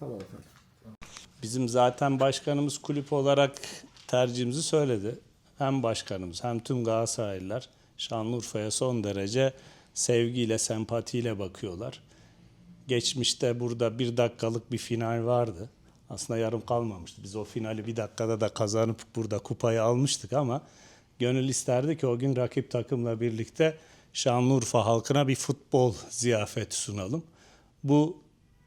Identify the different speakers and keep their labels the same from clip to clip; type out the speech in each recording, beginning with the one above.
Speaker 1: Tamam efendim.
Speaker 2: Bizim zaten başkanımız kulüp olarak tercihimizi söyledi. Hem başkanımız hem tüm Galatasaraylılar Şanlıurfa'ya son derece sevgiyle, sempatiyle bakıyorlar. Geçmişte burada bir dakikalık bir final vardı. Aslında yarım kalmamıştı. Biz o finali bir dakikada da kazanıp burada kupayı almıştık ama gönül isterdi ki o gün rakip takımla birlikte Şanlıurfa halkına bir futbol ziyafeti sunalım. Bu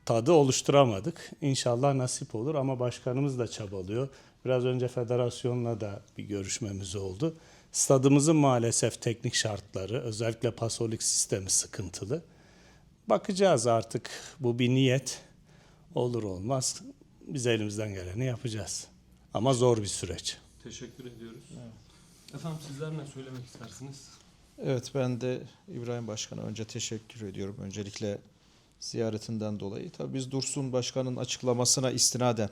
Speaker 2: tadı oluşturamadık. İnşallah nasip olur ama başkanımız da çabalıyor. Biraz önce federasyonla da bir görüşmemiz oldu. Stadımızın maalesef teknik şartları, özellikle pasolik sistemi sıkıntılı. Bakacağız artık bu bir niyet. Olur olmaz biz elimizden geleni yapacağız. Ama zor bir süreç.
Speaker 3: Teşekkür ediyoruz. Efendim sizler ne söylemek istersiniz?
Speaker 4: Evet ben de İbrahim Başkan'a önce teşekkür ediyorum. Öncelikle ziyaretinden dolayı. Tabii biz Dursun Başkan'ın açıklamasına istinaden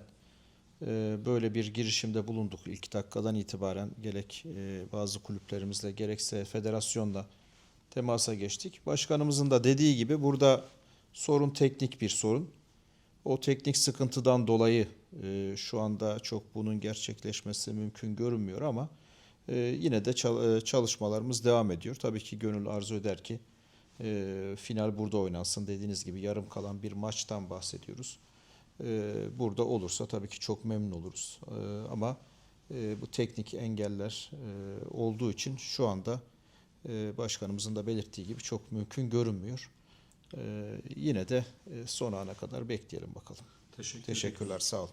Speaker 4: e, böyle bir girişimde bulunduk ilk dakikadan itibaren. Gerek e, bazı kulüplerimizle gerekse federasyonla temasa geçtik. Başkanımızın da dediği gibi burada sorun teknik bir sorun. O teknik sıkıntıdan dolayı e, şu anda çok bunun gerçekleşmesi mümkün görünmüyor ama yine de çal- çalışmalarımız devam ediyor. Tabii ki gönül arzu eder ki e, final burada oynansın. Dediğiniz gibi yarım kalan bir maçtan bahsediyoruz. E, burada olursa tabii ki çok memnun oluruz. E, ama e, bu teknik engeller e, olduğu için şu anda e, başkanımızın da belirttiği gibi çok mümkün görünmüyor. E, yine de e, son ana kadar bekleyelim bakalım.
Speaker 3: Teşekkür
Speaker 4: Teşekkürler, sağ olun.